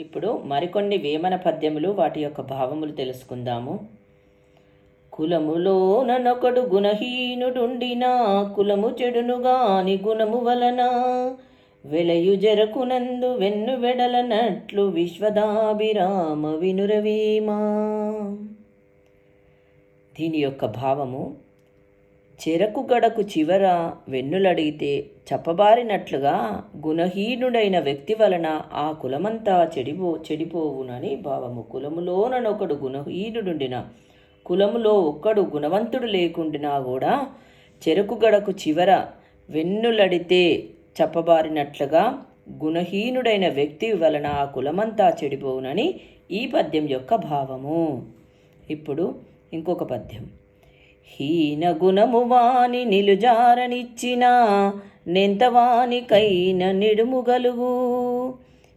ఇప్పుడు మరికొన్ని వేమన పద్యములు వాటి యొక్క భావములు తెలుసుకుందాము. కులములోననొకడు గుణహీనుడుండినా కులము చెడునుగాని గుణము వలన వెలయు జరకునందు వెన్ను వెడలనట్లు విశ్వదాభిరామ వినురవీమా. దీని యొక్క భావము చెరకు గడకు చివర వెన్నులడిగితే చెప్పబారినట్లుగా గుణహీనుడైన వ్యక్తి వలన ఆ కులమంతా చెడిపో చెడిపోవునని భావము. కులములోననొకడు గుణహీనుడుండిన కులములో ఒక్కడు గుణవంతుడు లేకుండినా కూడా చెరకు గడకు చివర వెన్నులడితే చెప్పబారినట్లుగా గుణహీనుడైన వ్యక్తి వలన ఆ కులమంతా చెడిపోవునని ఈ పద్యం యొక్క భావము. ఇప్పుడు ఇంకొక పద్యం. హీన గుణము వాని నిలుజారనిచ్చిన నెంతవానికైన నిడుముగలుగు.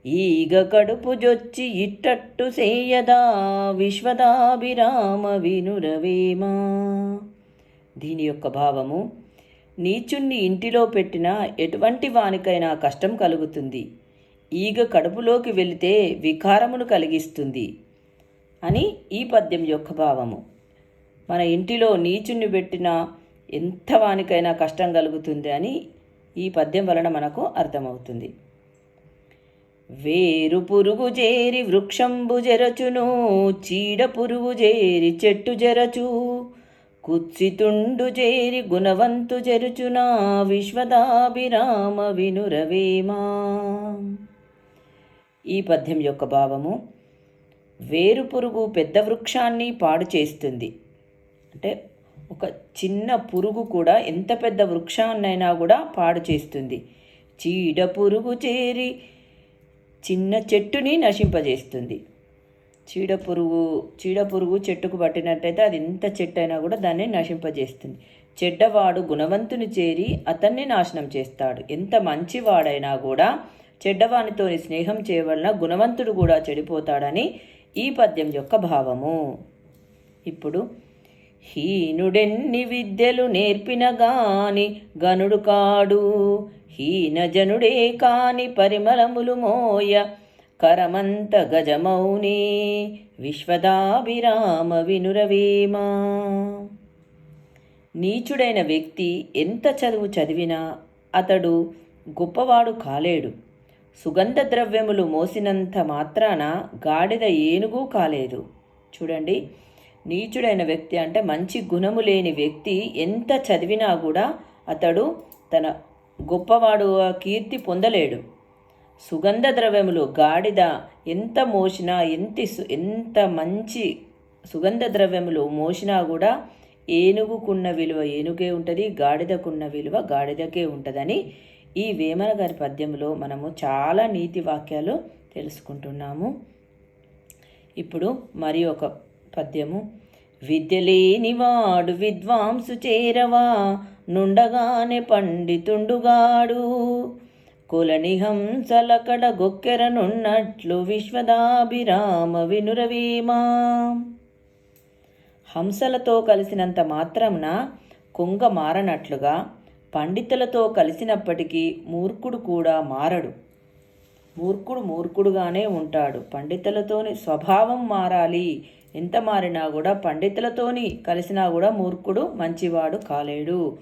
ఈగ కడుపు జొచ్చి ఇట్టట్టు సేయదా విశ్వదాభిరామ వినురవేమా. దీని యొక్క భావము నీచుణ్ణి ఇంటిలో పెట్టిన ఎటువంటి వానికైనా కష్టం కలుగుతుంది. ఈగ కడుపులోకి వెళితే వికారమును కలిగిస్తుంది అని ఈ పద్యం యొక్క భావము. మన ఇంటిలో నీచుని పెట్టిన ఎంత వానికైనా కష్టం కలుగుతుంది అని ఈ పద్యం వలన మనకు అర్థమవుతుంది. వేరు పురుగు చేరి వృక్షంబు జరచును చీడ పురుగు చేరి చెట్టు జరచు కుత్సితుండు చేరి గుణవంతు జరుచునా విశ్వదాభిరామ వినురవేమా? ఈ పద్యం యొక్క భావము వేరు పురుగు పెద్ద వృక్షాన్ని పాడు చేస్తుంది. అంటే ఒక చిన్న పురుగు కూడా ఎంత పెద్ద వృక్షాన్నైనా కూడా పాడు చేస్తుంది. చీడ పురుగు చేరి చిన్న చెట్టుని నశింపజేస్తుంది. చీడ పురుగు చీడ పురుగు చెట్టుకు పట్టినట్టయితే అది ఎంత చెట్టు అయినా కూడా దాన్ని నశింపజేస్తుంది. చెడ్డవాడు గుణవంతుని చేరి అతన్ని నాశనం చేస్తాడు. ఎంత మంచివాడైనా కూడా చెడ్డవానితో స్నేహం చేయవలన గుణవంతుడు కూడా చెడిపోతాడని ఈ పద్యం యొక్క భావము. ఇప్పుడు హీనుడెన్ని విద్యలు నేర్పిన గాని గనుడు కాడు. హీనజనుడే కాని పరిమళములు మోయ కరమంత గజమౌని విశ్వదాభిరామ వినురవేమా. నీచుడైన వ్యక్తి ఎంత చదువు చదివినా అతడు గొప్పవాడు కాలేడు. సుగంధ ద్రవ్యములు మోసినంత మాత్రాన గాడిద ఏనుగు కాలేదు. చూడండి నీచుడైన వ్యక్తి అంటే మంచి గుణము లేని వ్యక్తి ఎంత చదివినా కూడా అతడు తన గొప్పవాడు కీర్తి పొందలేడు. సుగంధ ద్రవ్యములు గాడిద ఎంత మోసినా ఎంత ఎంత మంచి సుగంధ ద్రవ్యములు మోసినా కూడా ఏనుగుకున్న విలువ ఏనుగే ఉంటుంది గాడిదకున్న విలువ గాడిదకే ఉంటుందని ఈ వేమన గారి పద్యంలో మనము చాలా నీతి వాక్యాలు తెలుసుకుంటున్నాము. ఇప్పుడు మరి ఒక పద్యము. విద్య లేనివాడు విద్వాంసు చేరవా? నుండగానే పండితుండుగాడు. కులనిహంసలకడ గొక్కెరనున్నట్లు విశ్వదాభిరామ వినురవీమా. హంసలతో కలిసినంత మాత్రంన కొంగ మారనట్లుగా పండితులతో కలిసినప్పటికీ మూర్ఖుడు కూడా మారడు. మూర్ఖుడు మూర్ఖుడుగానే ఉంటాడు. పండితులతోని స్వభావం మారాలి. ఎంత మారినా కూడా పండితులతోని కలిసినా కూడా మూర్ఖుడు మంచివాడు కాలేడు.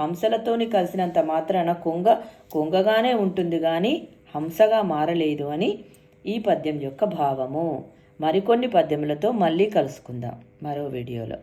హంసలతోని కలిసినంత మాత్రాన కొంగ కొంగగానే ఉంటుంది కానీ హంసగా మారలేదు అని ఈ పద్యం యొక్క భావము. మరికొన్ని పద్యములతో మళ్ళీ కలుసుకుందాం. మరో వీడియోలో.